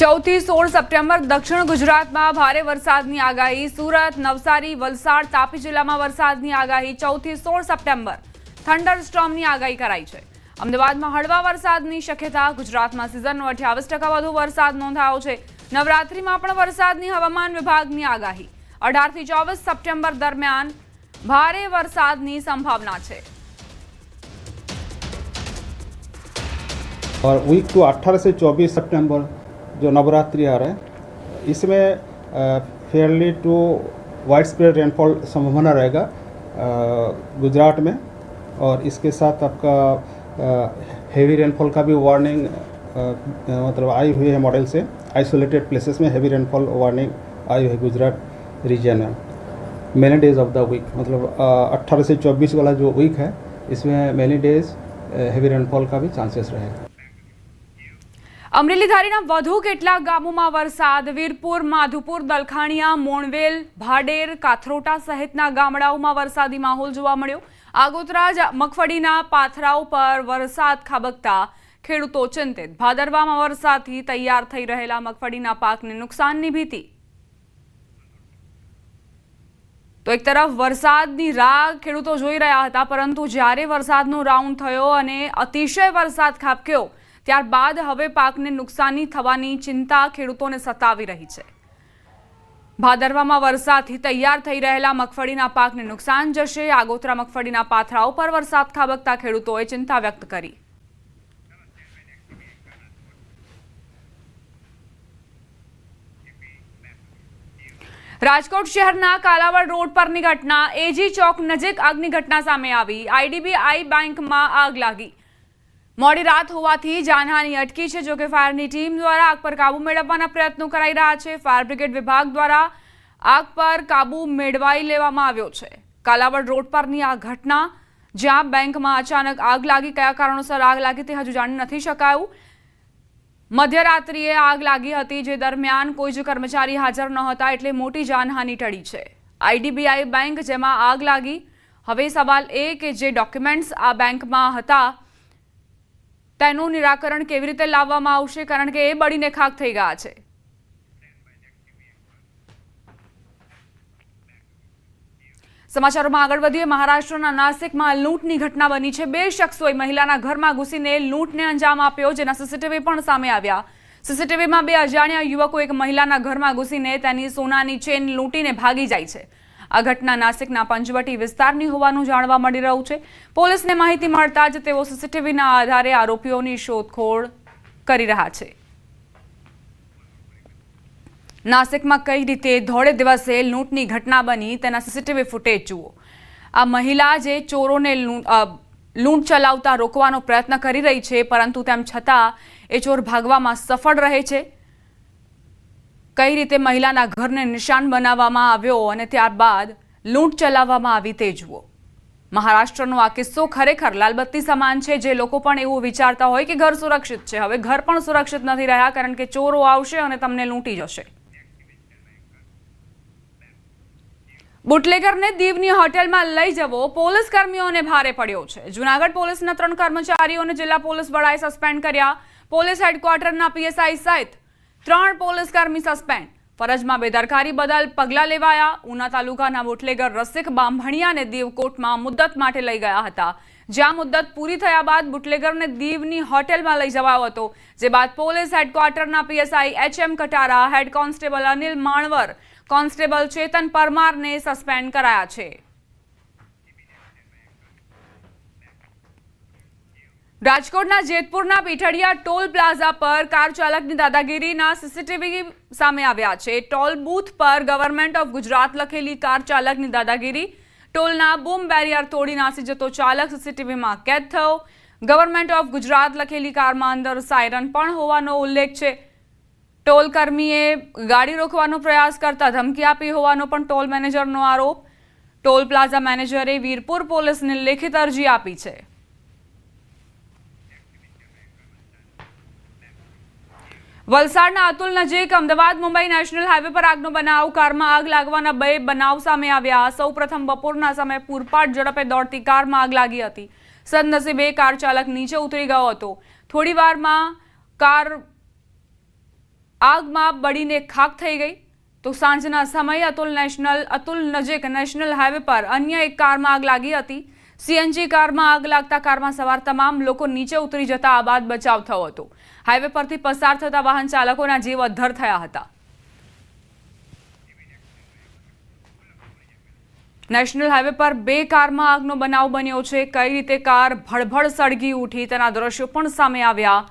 ચૌદથી સોળ સપ્ટેમ્બર દક્ષિણ ગુજરાતમાં ભારે વરસાદની આગાહી સુરત નવસારી વલસાડ તાપી જિલ્લામાં વરસાદની આગાહી ચૌદથી સોળ સપ્ટેમ્બર થંડર સ્ટોર્મની આગાહી કરાઈ છે અમદાવાદમાં હળવા વરસાદની શક્યતા ગુજરાતમાં સિઝનનો અઠ્યાવીસ ટકા વધુ વરસાદ નોંધાયો છે નવરાત્રિમાં પણ વરસાદની હવામાન વિભાગની આગાહી અઢારથી ચોવીસ સપ્ટેમ્બર દરમિયાન ભારે વરસાદની સંભાવના છે और वीक टू 18 से 24 सितंबर जो नवरात्रि आ रहा है, इसमें fairly to widespread rainfall संभावना रहेगा गुजरात में। और इसके साथ आपका हेवी रेनफॉल का भी वार्निंग मतलब आई हुई है मॉडल से। आइसोलेटेड प्लेसेस में हेवी रेनफॉल वार्निंग आई हुई है गुजरात रीजन में। Many days of the week मतलब अट्ठारह से चौबीस वाला जो वीक है, इसमें मैनी डेज़ हेवी रेनफॉल का भी चांसेस रहेगा। અમરેલી ધારીના વધુ કેટલાક ગામોમાં વરસાદ, વીરપુર, માધુપુર, દલખાણિયા, મોણવેલ, ભાડેર, કાથરોટા સહિતના ગામડાઓમાં વરસાદી માહોલ જોવા મળ્યો. આગોતરા જ મગફળીના પાથરાઓ પર વરસાદ ખાબકતા ખેડૂતો ચિંતિત. ભાદરવામાં વરસાદથી તૈયાર થઈ રહેલા મગફળીના પાકને નુકસાનની ભીતિ. તો એક તરફ વરસાદની રાહ ખેડૂતો જોઈ રહ્યા હતા, પરંતુ જ્યારે વરસાદનો રાઉન્ડ થયો અને અતિશય વરસાદ ખાબક્યો ત્યારબાદ હવે પાકને નુકસાની થવાની ચિંતા ખેડૂતોને સતાવી રહી છે. ભાદરવામાં વરસાદથી તૈયાર થઈ રહેલા મગફળીના પાકને નુકસાન જશે. આગોતરા મગફળીના પાથરાઓ પર વરસાદ ખાબકતા ખેડૂતોએ ચિંતા વ્યક્ત કરી. રાજકોટ શહેરના કાલાવડ રોડ પરની ઘટના, એજી ચોક નજીક આગની ઘટના સામે આવી. આઈડીબીઆઈ બેંકમાં આગ લાગી. મોડી રાત હોવાથી જાનહાની અટકી છે. જોકે ફાયરની ટીમ દ્વારા આગ પર કાબુ મેળવવાના પ્રયત્નો કરાઈ રહ્યા છે. ફાયર બ્રિગેડ વિભાગ દ્વારા આગ પર કાબુ મેળવાઈ લેવામાં આવ્યો છે. કાલાવડ રોડ પરની આ ઘટના, જ્યાં બેંકમાં અચાનક આગ લાગી, કયા કારણોસર આગ લાગી તે હજુ જાણી નથી શકાયું. મધ્યરાત્રિએ આગ લાગી હતી, જે દરમિયાન કોઈ જ કર્મચારી હાજર ન હતા એટલે મોટી જાનહાની ટળી છે. આઈડીબીઆઈ બેંક, જેમાં આગ લાગી. હવે સવાલ એ કે જે ડોક્યુમેન્ટ્સ આ બેંકમાં હતા તેનું નિરાકરણ કેવી રીતે લાવવામાં આવશે? કારણ કે એ બળીને ખાક થઈ ગયા છે. સમાચારોમાં આગળ વધીએ. મહારાષ્ટ્રના નાસિકમાં લૂંટની ઘટના બની છે. બે શખ્સોએ મહિલાના ઘરમાં ઘૂસીને લૂંટને અંજામ આપ્યો, જેના સીસીટીવી પણ સામે આવ્યા. સીસીટીવીમાં બે અજાણ્યા યુવકો એક મહિલાના ઘરમાં ઘૂસીને તેની સોનાની ચેન લૂંટીને ભાગી જાય છે. આ ઘટના નાસિકના પંચવટી વિસ્તારની હોવાનું જાણવા મળી રહ્યું છે. પોલીસને માહિતી મળતા જ તેઓ સીસીટીવીના આધારે આરોપીઓની શોધખોળ કરી રહ્યા છે. નાસિકમાં કઈ રીતે ધોળે દિવસે લૂંટની ઘટના બની તેના સીસીટીવી ફૂટેજ જુઓ. આ મહિલા જે ચોરોને લૂંટ લૂંટ ચલાવતા રોકવાનો પ્રયત્ન કરી રહી છે, પરંતુ તેમ છતાં એ ચોર ભાગવામાં સફળ રહે છે. કઈ રીતે મહિલાના ઘરને નિશાન બનાવવામાં આવ્યો અને ત્યારબાદ લૂંટ ચલાવવામાં આવી તે જુઓ. મહારાષ્ટ્રનો આ કિસ્સો ખરેખર લાલબત્તી સમાન છે. જે લોકો પણ એવું વિચારતા હોય કે ઘર સુરક્ષિત છે. હવે ઘર પણ સુરક્ષિત નથી રહ્યા કારણ કે ચોરો આવશે અને તમને લૂંટી જશે. બુટલેગરને દીવની હોટેલમાં લઈ જવો પોલીસ કર્મીઓને ભારે પડ્યો છે. જુનાગઢ પોલીસના ત્રણ કર્મચારીઓને જિલ્લા પોલીસ વડાએ સસ્પેન્ડ કર્યા. પોલીસ હેડક્વાર્ટરના પીએસઆઈ સહિત ત્રણ પોલીસ કર્મી સસ્પેન્ડ. ફરજમાં બેદરકારી બદલ પગલાં લેવાયા. ઉના તાલુકાના બુટલેગર રસિક બાંભણિયાને દીવ કોર્ટમાં મુદ્દત માટે લઈ ગયા હતા. જ્યાં મુદ્દત પૂરી થયા બાદ બુટલેગરને દીવની હોટેલમાં લઈ જવાયો હતો. જે બાદ police હેડક્વાર્ટરના PSI H M Katara, head constable Anil Manvar, constable Chetan પરમારને suspend કરાયા છે. રાજકોટના જેતપુરના પીઠડિયા ટોલ પ્લાઝા પર કાર ચાલકની દાદાગીરીના સીસીટીવી સામે આવ્યા છે. ટોલ બૂથ પર ગવર્મેન્ટ ઓફ ગુજરાત લખેલી કાર ચાલકની દાદાગીરી. ટોલના બૂમ બેરિયર તોડી નાસી જતો ચાલક સીસીટીવીમાં કેદ થયો. ગવર્મેન્ટ ઓફ ગુજરાત લખેલી કારમાં અંદર સાયરન પણ હોવાનો ઉલ્લેખ છે. ટોલ કર્મીએ ગાડી રોકવાનો પ્રયાસ કરતા ધમકી આપી હોવાનો પણ ટોલ મેનેજરનો આરોપ. ટોલ પ્લાઝા મેનેજરે વીરપુર પોલીસને લેખિત અરજી આપી છે. વલસાડના અતુલ નજીક અમદાવાદ મુંબઈ નેશનલ હાઈવે પર આગનો બનાવ. કારમાં આગ લાગવાના બે બનાવ સામે આવ્યા. સૌપ્રથમ બપોરના સમયે પૂરપાટ ઝડપે દોડતી કારમાં આગ લાગી હતી. સદનસીબે કાર ચાલક નીચે ઉતરી ગયો હતો. થોડી વારમાં કાર આગમાં બળીને ખાક થઈ ગઈ. તો સાંજના સમયે અતુલ નેશનલ, અતુલ નજીક નેશનલ હાઈવે પર અન્ય એક કારમાં આગ લાગી હતી. સીએનજી કારમાં આગ લાગતા કારમાં સવાર તમામ લોકો નીચે ઉતરી જતા આ બાદ બચાવ થયો હતો. હાઈવે પરથી પસાર થતા વાહન ચાલકોના જીવ અદ્ધર થયા હતા. નેશનલ હાઈવે પર બે કારમાં આગનો બનાવ બન્યો છે. કઈ રીતે કાર ભડભડ સળગી ઉઠી તેના દ્રશ્યો પણ સામે આવ્યા.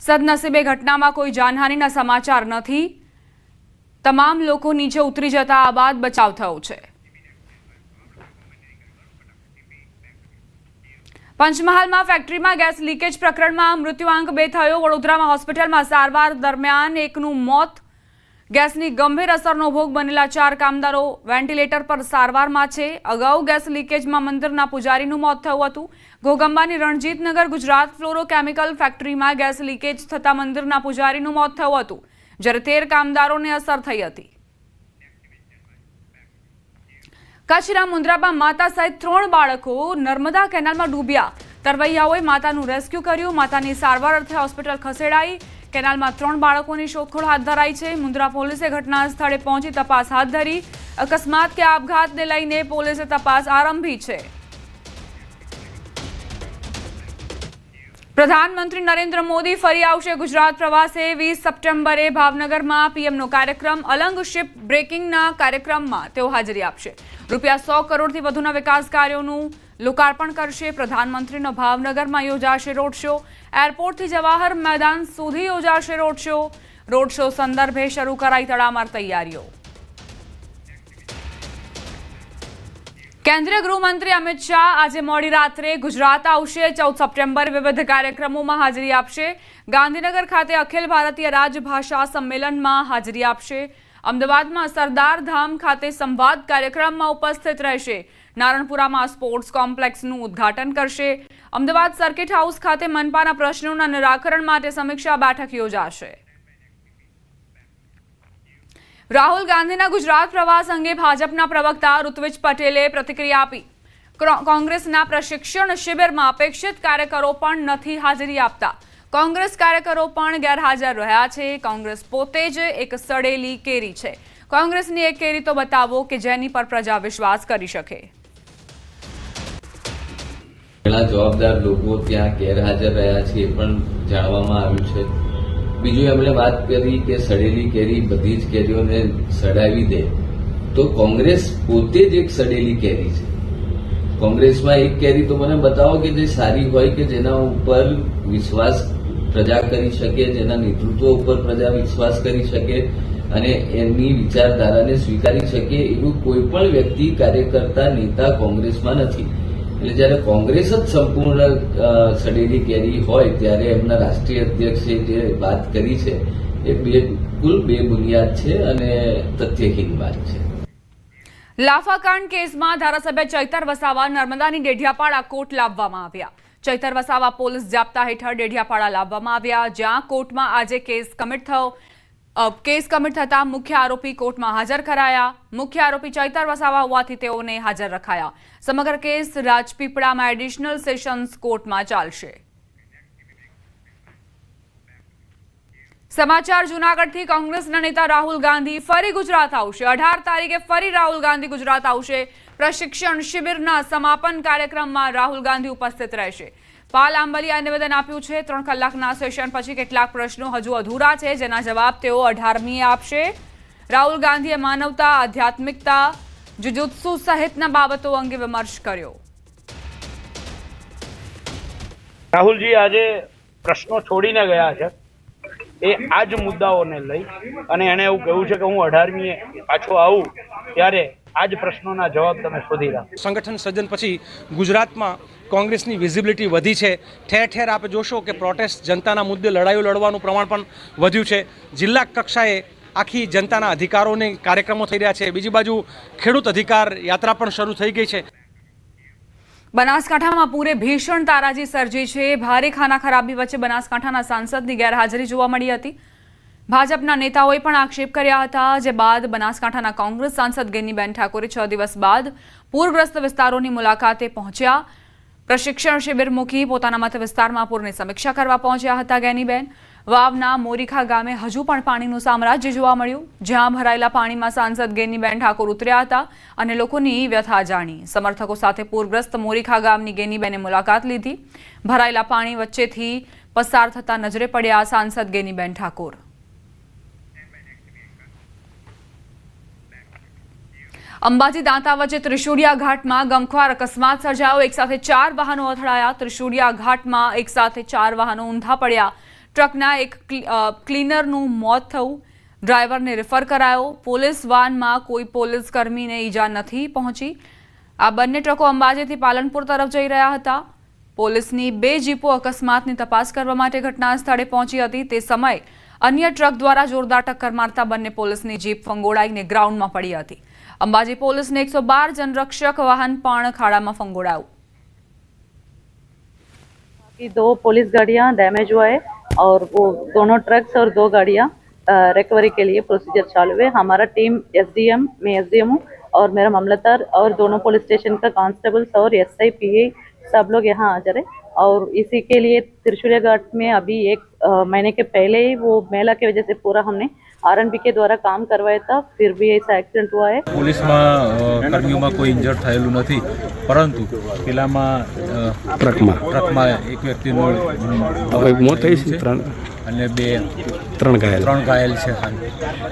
સદનસીબે ઘટનામાં કોઈ જાનહાનિના સમાચાર નથી. તમામ લોકો નીચે ઉતરી જતા આ બાદ બચાવ થયો છે. પંચમહાલમાં ફેક્ટરીમાં ગેસ લીકેજ પ્રકરણમાં મૃત્યુઆંક બે થયો. વડોદરામાં હોસ્પિટલમાં સારવાર દરમિયાન એકનું મોત. ગેસની ગંભીર અસરનો ભોગ બનેલા ચાર કામદારો વેન્ટિલેટર પર સારવારમાં છે. અગાઉ ગેસ લીકેજમાં મંદિરના પૂજારીનું મોત થયું હતું. ઘોગંબાની રણજીતનગર ગુજરાત ફ્લોરોકેમિકલ ફેક્ટરીમાં ગેસ લીકેજ થતાં મંદિરના પૂજારીનું મોત થયું હતું. જ્યારે તેર કામદારોને અસર થઈ હતી. કચ્છના મુન્દ્રામાં માતા સહિત ત્રણ બાળકો નર્મદા કેનાલમાં ડૂબ્યા. તરવૈયાઓએ માતાનું રેસ્ક્યુ કર્યું. માતાની સારવાર અર્થે હોસ્પિટલ ખસેડાઈ. કેનાલમાં ત્રણ બાળકોની શોધખોળ હાથ ધરાઈ છે. મુન્દ્રા પોલીસે ઘટના સ્થળે પહોંચી તપાસ હાથ ધરી. અકસ્માત કે આપઘાતને લઈને પોલીસે તપાસ આરંભી છે. પ્રધાનમંત્રી નરેન્દ્ર મોદી ફરી આવશે ગુજરાત પ્રવાસે. વીસ સપ્ટેમ્બરે ભાવનગરમાં પીએમનો કાર્યક્રમ. અલંગ શિપ બ્રેકિંગના કાર્યક્રમમાં તેઓ હાજરી આપશે. રૂપિયા સો કરોડથી વધુના વિકાસ કાર્યોનું લોકાર્પણ કરશે. પ્રધાનમંત્રીનો ભાવનગરમાં યોજાશે રોડ શો. એરપોર્ટથી જવાહર મેદાન સુધી યોજાશે રોડ શો. રોડ શો સંદર્ભે શરૂ કરાઈ તડામાર તૈયારીઓ. કેન્દ્રીય ગૃહમંત્રી અમિત શાહ આજે મોડી રાત્રે ગુજરાત આવશે. ચૌદ સપ્ટેમ્બર વિવિધ કાર્યક્રમોમાં હાજરી આપશે. ગાંધીનગર ખાતે અખિલ ભારતીય રાજભાષા સંમેલનમાં હાજરી આપશે. અમદાવાદમાં સરદાર ધામ ખાતે સંવાદ કાર્યક્રમમાં ઉપસ્થિત રહેશે. નારણપુરામાં સ્પોર્ટ્સ કોમ્પ્લેક્સનું ઉદ્ઘાટન કરશે. અમદાવાદ સર્કિટ હાઉસ ખાતે મનપાના પ્રશ્નોના નિરાકરણ માટે સમીક્ષા બેઠક યોજાશે. રાહુલ ગાંધીના ગુજરાત પ્રવાસ અંગે ભાજપના પ્રવક્તા ઋત્વિજ પટેલે પ્રતિક્રિયા આપી. કોંગ્રેસના પ્રશિક્ષણ શિબિરમાં અપેક્ષિત કાર્યકરો પણ નથી હાજરી આપતા. કોંગ્રેસ કાર્યકરો પણ ગેરહાજર રહ્યા છે. કોંગ્રેસ પોતે જ એક સડેલી કેરી છે. કોંગ્રેસની એક કેરી તો બતાવો કે જેની પર પ્રજા વિશ્વાસ કરી શકે. ઘણા જવાબદાર લોકો ત્યાં ગેરહાજર રહ્યા છે એ પણ જાણવામાં આવ્યું છે. બીજું એમણે વાત કરી કે સડેલી કેરી બધી જ કેરીઓને સડાવી દે. તો કોંગ્રેસ પોતે જ એક સડેલી કેરી છે. કોંગ્રેસમાં એક કેરી તો મને બતાવો કે જે સારી હોય કે જેના ઉપર વિશ્વાસ પ્રજા કરી શકે, જેના નેતૃત્વ ઉપર પ્રજા વિશ્વાસ કરી શકે અને એમની વિચારધારાને સ્વીકારી શકે એવું કોઈ પણ વ્યક્તિ, કાર્યકર્તા, નેતા કોંગ્રેસમાં નથી. એટલે જયારે કોંગ્રેસ જ સંપૂર્ણ સડેલી કેરી હોય, ત્યારે એમના રાષ્ટ્રીય અધ્યક્ષે જે વાત કરી છે, એ બિલકુલ બેબુનિયાદ છે અને તથ્યહીન વાત છે. લાફાકાંડ કેસમાં ધારાસભ્ય ચૈતર વસાવા નર્મદાની ડેઢિયાપાડા કોર્ટ લાવવામાં આવ્યા. ચૈતર વસાવા પોલીસ જાપ્તા હેઠળ ડેઢિયાપાડા લાવવામાં આવ્યા. જ્યાં કોર્ટમાં આજે કેસ કમિટ થયો. કેસ કમિટ થતા મુખ્ય આરોપી કોર્ટમાં હાજર કરાયા. મુખ્ય આરોપી ચૈતર વસાવા હોવાથી તેઓને હાજર રખાયા. સમગ્ર કેસ રાજપીપળામાં એડિશનલ સેશન્સ કોર્ટમાં ચાલશે. સમાચાર જૂનાગઢથી કોંગ્રેસના નેતા રાહુલ ગાંધી ફરી ગુજરાત આવશે. અઢાર તારીખે ફરી રાહુલ ગાંધી ગુજરાત આવશે. પ્રશિક્ષણ શિબિરના સમાપન કાર્યક્રમમાં રાહુલ ગાંધી ઉપસ્થિત રહેશે. પાલ આંબલિયાએ નિવેદન આપ્યું છે, ત્રણ કલાકના સેશન પછી કેટલાક પ્રશ્નો હજુ અધૂરા છે, જેના જવાબ તેઓ અઢારમીએ આપશે. રાહુલ ગાંધીએ માનવતા, આધ્યાત્મિકતા, જુજુત્સુ સહિતના બાબતો અંગે વિમર્શ કર્યો. રાહુલજી, આજે પ્રશ્નો છોડીને ગયા છે. એ આ જ મુદ્દાઓને લઈ અને એણે એવું કહ્યું છે કે હું અઢારમીએ પાછો આવું ત્યારે આ જ પ્રશ્નોના જવાબ તમે શોધી રાખો. સંગઠન સર્જન પછી ગુજરાતમાં કોંગ્રેસની વિઝિબિલિટી વધી છે. ઠેર ઠેર આપ જોશો કે પ્રોટેસ્ટ જનતાના મુદ્દે લડાઈઓ લડવાનું પ્રમાણ પણ વધ્યું છે. જિલ્લા કક્ષાએ આખી જનતાના અધિકારોને કાર્યક્રમો થઈ રહ્યા છે. બીજી બાજુ ખેડૂત અધિકાર યાત્રા પણ શરૂ થઈ ગઈ છે. બનાસકાંઠામાં પૂરે ભીષણ તારાજી સર્જી છે. ભારે ખાના ખરાબી વચ્ચે બનાસકાંઠાના સાંસદની ગેરહાજરી જોવા મળી હતી. ભાજપના નેતાઓએ પણ આક્ષેપ કર્યા હતા જે બાદ બનાસકાંઠાના કોંગ્રેસ સાંસદ ગેનીબેન ઠાકોરે છ દિવસ બાદ પૂરગ્રસ્ત વિસ્તારોની મુલાકાતે પહોંચ્યા. પ્રશિક્ષણ શિબિર મૂકી પોતાના મત વિસ્તારમાં પૂરની સમીક્ષા કરવા પહોંચ્યા હતા ગેનીબેન વાવના મોરીખા ગામે હજુ પણ પાણીનું સામ્રાજ્ય જોવા મળ્યું. જ્યાં ભરાયેલા પાણીમાં સાંસદ ગેનીબેન ઠાકોર ઉતર્યા હતા અને લોકોની વ્યથા જાણી. સમર્થકો સાથે પૂરગ્રસ્ત મોરીખા ગામની ગેનીબેને મુલાકાત લીધી. ભરાયેલા પાણી વચ્ચેથી પસાર થતા નજરે પડ્યા સાંસદ ગેનીબેન ઠાકોર. અંબાજી દાંતા વચ્ચે ત્રિશુડિયા ઘાટમાં ગમખ્વાર અકસ્માત સર્જાયો. એક સાથે ચાર વાહનો અથડાયા. ત્રિશુડિયા ઘાટમાં એક સાથે ચાર વાહનો ઊંધા પડ્યા. ટ્રકના એક ક્લી- અ, ક્લીનરનું મોત થયું ડ્રાઈવરને રેફર કરાયો પોલીસ વાનમાં કોઈ પોલીસ કર્મીને ઈજા નથી પહોંચી આ બંને ટ્રકો અંબાજીથી પાલનપુર તરફ જઈ રહ્યા હતા પોલીસની બે જીપો અકસ્માતની તપાસ કરવા માટે ઘટના સ્થળે પહોંચી હતી તે સમયે અન્ય ટ્રક દ્વારા જોરદાર ટક્કર મારતા બંને પોલીસની જીપ ફંગોળાઈને ગ્રાઉન્ડમાં પડી હતી અંબાજી પોલીસને એકસો બાર જનરક્ષક વાહન પણ ખાડામાં ફંગોળાયું कि दो पुलिस गाड़ियां डैमेज हुआ है और वो दोनों ट्रक्स और दो गाड़ियाँ रिकवरी के लिए प्रोसीजर चालू है हमारा टीम एसडीएम मैं एसडीएम हूँ और मेरा ममलतार और दोनों पुलिस स्टेशन का कांस्टेबल्स और एसआई पीए सब लोग यहाँ हाजिर है। और इसी के लिए त्रिशूलिया घाट में अभी एक महीने के पहले ही वो मेला की वजह से पूरा हमने आर के द्वारा काम करवाया था फिर भी ऐसा एक्सीडेंट हुआ है પોલીસમાં અ, કર્મીઓમાં કોઈ ઇન્જર્ડ થયેલું નથી પરંતુ પેલામાં અ, ટ્રકમાં ટ્રકમાં એક વ્યક્તિનું હવે મોત થઈ છે ત્રણ અને બે ત્રણ ઘાયલ ત્રણ ઘાયલ છે હાલ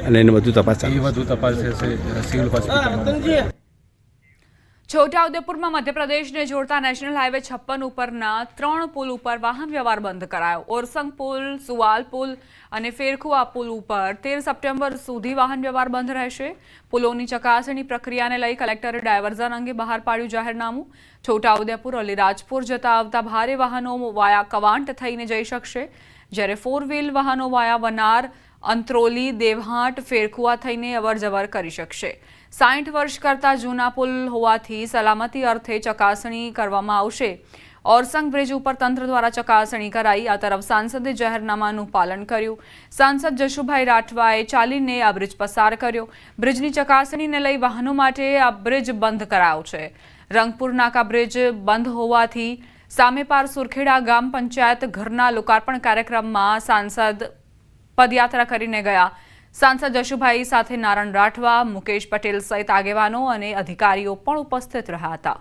અને એને બધું તપાસ એ ચાલુ વધુ તપાસ થશે સિવિલ હોસ્પિટલમાં છોટાઉદેપુરમાં મધ્યપ્રદેશને જોડતા નેશનલ હાઈવે છપ્પન ઉપરના ત્રણ પુલ ઉપર વાહન વ્યવહાર બંધ કરાયો. ઓરસંગ પુલ, સુવાલ પુલ અને ફેરખુઆ પુલ ઉપર તેર સપ્ટેમ્બર સુધી વાહન વ્યવહાર બંધ રહેશે. પુલોની ચકાસણી પ્રક્રિયાને લઈ કલેક્ટરે ડાયવર્ઝન અંગે બહાર પાડ્યું જાહેરનામું. છોટાઉદેપુર અલીરાજપુર જતા આવતા ભારે વાહનો વાયા કવાંટ થઈને જઈ શકશે. જ્યારે ફોર વ્હીલ વાહનો વાયા વનાર, અંત્રોલી, દેવહાટ, ફેરખુઆ થઈને અવરજવર કરી શકશે. સાઠ વર્ષ કરતાં જૂના પુલ હોવાથી સલામતી અર્થે ચકાસણી કરવામાં આવશે. ઓરસંગ બ્રિજ ઉપર તંત્ર દ્વારા ચકાસણી કરાઈ. આ તરફ સાંસદે જાહેરનામાનું પાલન કર્યું. સાંસદ જશુભાઈ રાઠવાએ ચાલીને આ બ્રિજ પસાર કર્યો. બ્રિજની ચકાસણીને લઈ વાહનો માટે આ બ્રિજ બંધ કરાયો છે. રંગપુર નાકા બ્રિજ બંધ હોવાથી સામે પાર સુરખેડા ગામ પંચાયત ઘરના લોકાર્પણ કાર્યક્રમમાં સાંસદ પદયાત્રા કરીને ગયા. સાંસદ જશુભાઈ સાથે નારણ રાઠવા, મુકેશ પટેલ સહિત આગેવાનો અને અધિકારીઓ પણ ઉપસ્થિત રહ્યા હતા.